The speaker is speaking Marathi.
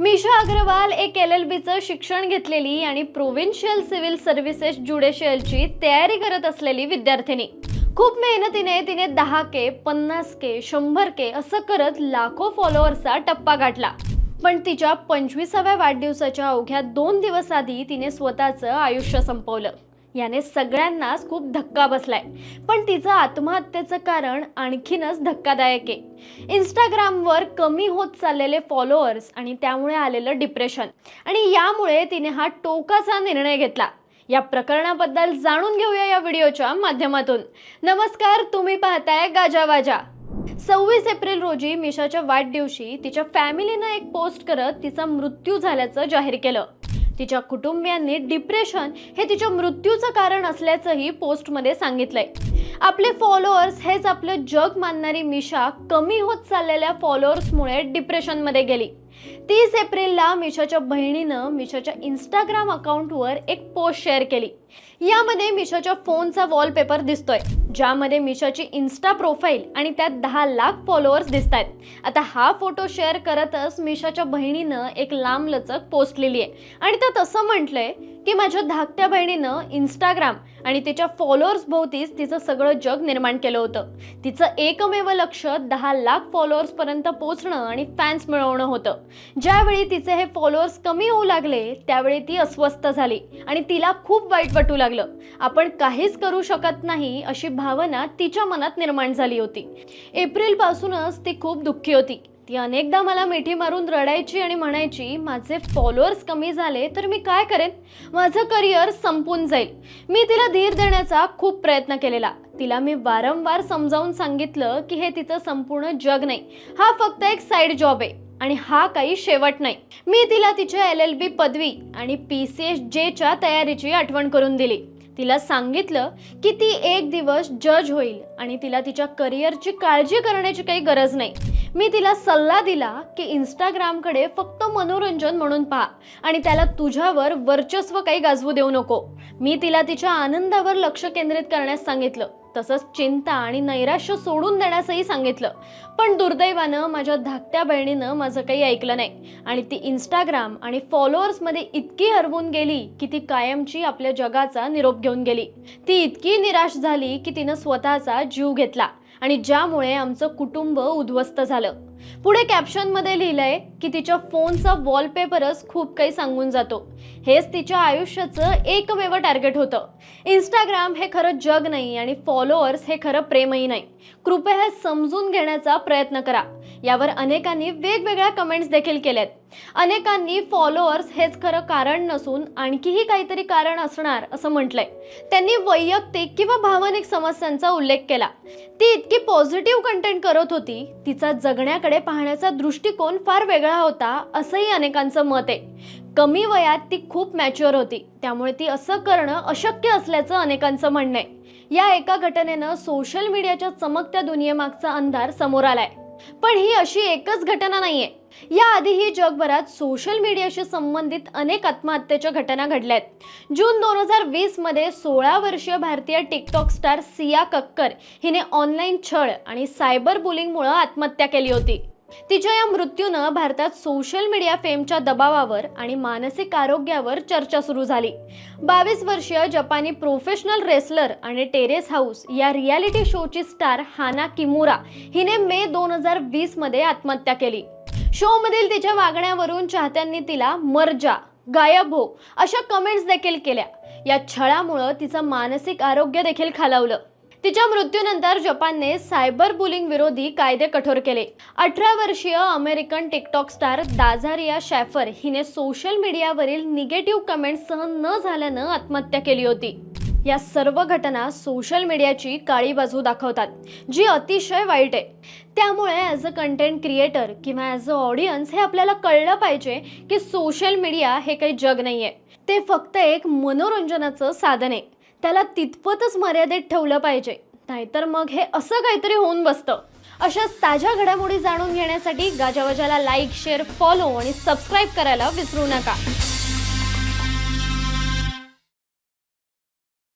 मिशा अग्रवाल एक एल एल बीचं शिक्षण घेतलेली आणि प्रोव्हिन्शियल सिव्हिल सर्व्हिसेस ज्युडिशियलची तयारी करत असलेली विद्यार्थिनी. खूप मेहनतीने तिने दहा के पन्नास के शंभर के असं करत लाखो फॉलोअर्सचा टप्पा गाठला. पण तिच्या पंचवीसाव्या वाढदिवसाच्या अवघ्या दोन दिवस आधी तिने स्वतःचं आयुष्य संपवलं. याने सगळ्यांनाच खूप धक्का बसलाय. पण तिचं आत्महत्येचं कारण आणखीनच धक्कादायक आहे. इंस्टाग्रामवर कमी होत चाललेले फॉलोअर्स आणि त्यामुळे आलेलं डिप्रेशन आणि यामुळे तिने हा टोकाचा निर्णय घेतला. या प्रकरणाबद्दल जाणून घेऊया या व्हिडिओच्या माध्यमातून. नमस्कार तुम्ही पाहताय गाजावाजा सव्वीस एप्रिल रोजी मिशाच्या वाढदिवशी तिच्या फॅमिलीनं एक पोस्ट करत तिचा मृत्यू झाल्याचं जाहीर केलं. तिच्या कुटुंबियांनी डिप्रेशन हे तिच्या मृत्यूचं कारण असल्याचंही पोस्टमध्ये सांगितलंय. आपले फॉलोअर्स हेच आपलं जग मानणारी मिशा कमी होत चाललेल्या फॉलोअर्समुळे डिप्रेशनमध्ये गेली. तीस एप्रिलला मिशाच्या बहिणीनं मिशाच्या इंस्टाग्राम अकाउंटवर एक पोस्ट शेअर केली. यामध्ये मिशाच्या फोनचा वॉलपेपर दिसतोय. ज्यामध्ये मिशाची इन्स्टा प्रोफाईल आणि त्यात दहा लाख फॉलोअर्स दिसत आहेत. आता हा फोटो शेअर करतच मिशाच्या बहिणीनं एक लांबलचक पोस्ट आहे आणि त्यात असं म्हटलंय की माझ्या धाकट्या बहिणीनं इंस्टाग्राम आणि तिच्या फॉलोअर्स भोवतीच तिचं सगळं जग निर्माण केलं होतं. तिचं एकमेव लक्ष दहा लाख फॉलोअर्सपर्यंत पोचणं आणि फॅन्स मिळवणं होतं. ज्यावेळी तिचे हे फॉलोअर्स कमी होऊ लागले त्यावेळी ती अस्वस्थ झाली आणि तिला खूप वाईट वाटू लागलं. आपण काहीच करू शकत नाही अशी भावना तिच्या मनात निर्माण झाली होती. एप्रिलपासूनच ती खूप दुःखी होती. ती अनेकदा मला मिठी मारून रडायची आणि म्हणायची माझे फॉलोअर्स कमी झाले तर मी काय करेन? माझं करिअर संपून जाईल. मी तिला धीर देण्याचा खूप प्रयत्न केलेला. तिला मी वारंवार समजावून सांगितलं की हे तिचं संपूर्ण जग नाही. हा फक्त एक साईड जॉब आहे आणि हा काही शेवट नाही. मी तिला तिच्या एल एल बी पदवी आणि पी सी एस जेच्या तयारीची आठवण करून दिली. तिला सांगितलं की ती एक दिवस जज होईल आणि तिला तिच्या करिअरची काळजी करण्याची काही गरज नाही. मी तिला सल्ला दिला की इंस्टाग्रामकडे फक्त मनोरंजन म्हणून पहा आणि त्याला तुझ्यावर वर्चस्व काही गाजवू देऊ नको. मी तिला तिच्या आनंदावर लक्ष केंद्रित करण्यास सांगितलं. तसंच चिंता आणि नैराश्य सोडून देण्यासही सांगितलं. पण दुर्दैवानं माझ्या धाकट्या बहिणीनं माझं काही ऐकलं नाही आणि ती इंस्टाग्राम आणि फॉलोअर्समध्ये इतकी हरवून गेली की ती कायमची आपल्या जगाचा निरोप घेऊन गेली. ती इतकी निराश झाली की तिनं स्वतःचा जीव घेतला. आणि ज्यामुळे आमचं कुटुंब उद्ध्वस्त झालं. पुढे कॅप्शनमध्ये लिहिलंय की तिच्या फोनचा वॉलपेपरच खूप काही सांगून जातो. हेच तिच्या आयुष्याचं एकमेव टार्गेट होतं. इंस्टाग्राम हे खरं जग नाही आणि फॉलोअर्स हे खरं प्रेमही नाही. कृपया हे समजून घेण्याचा प्रयत्न करा. यावर अनेकांनी वेगवेगळ्या कमेंट्स देखील केल्यात. अनेकांनी फॉलोअर्स हेच खरं कारण नसून आणखीही काहीतरी कारण असणार असं म्हटलंय. त्यांनी वैयक्तिक किंवा भावनिक समस्यांचा उल्लेख केला. ती इतकी पॉझिटिव्ह कंटेंट करत होती तिचा जगण्याकडे पाहण्याचा दृष्टिकोन फार वेगळा होता असंही अनेकांचं मत आहे. कमी वयात ती खूप मॅच्युअर होती. त्यामुळे ती असं करणं अशक्य असल्याचं अनेकांचं म्हणणं आहे. या एका घटनेनं सोशल मीडियाच्या चमकत्या दुनियेमागचा अंधार समोर आलाय. पण ही अशी एकच घटना नाहीये. याआधीही जगभरात सोशल मीडियाशी संबंधित अनेक आत्महत्येच्या घटना घडल्या आहेत जून दोन हजार वीसमध्ये सोळा वर्षीय भारतीय टिकटॉक स्टार सिया कक्कर हिने ऑनलाईन छळ आणि सायबर बुलिंगमुळे आत्महत्या केली होती. तिच्या या मृत्यूनं भारतात सोशल मीडिया फेमच्या दबावावर आणि मानसिक आरोग्यावर चर्चा सुरू झाली. बावीस वर्षीय जपानी प्रोफेशनल रेसलर आणि टेरेस हाऊस या रियालिटी शोची स्टार हाना किमुरा हिने मे दोन हजार वीसमध्ये आत्महत्या केली. शोमधील तिच्या वागण्यावरून चाहत्यांनी तिला मर्जा गायब हो अशा कमेंट्स देखील केल्या. या छळामुळं तिचं मानसिक आरोग्य देखील खालावलं. तिच्या मृत्यूनंतर जपानने सायबर बुलिंग विरोधी कायदे कठोर केले. अठरा वर्षीय American TikTok star Dazharia Shaffer हिने सोशल मीडियावरील निगेटिव्ह कमेंट्स सहन न झाल्यानं आत्महत्या केली होती. या सर्व घटना सोशल मीडियाची काळी बाजू दाखवतात जी अतिशय वाईट आहे. त्यामुळे ॲज अ कंटेंट क्रिएटर किंवा ॲज अ ऑडियन्स हे आपल्याला कळलं पाहिजे की सोशल मीडिया हे काही जग नाही आहे ते फक्त एक मनोरंजनाचं साधन आहे. त्याला तितपतच मर्यादित ठेवलं पाहिजे. नाहीतर मग हे असं काहीतरी होऊन बसतं. अशाच ताज्या घडामोडी जाणून घेण्यासाठी गाजावाजाला लाईक शेअर फॉलो आणि सबस्क्राईब करायला विसरू नका.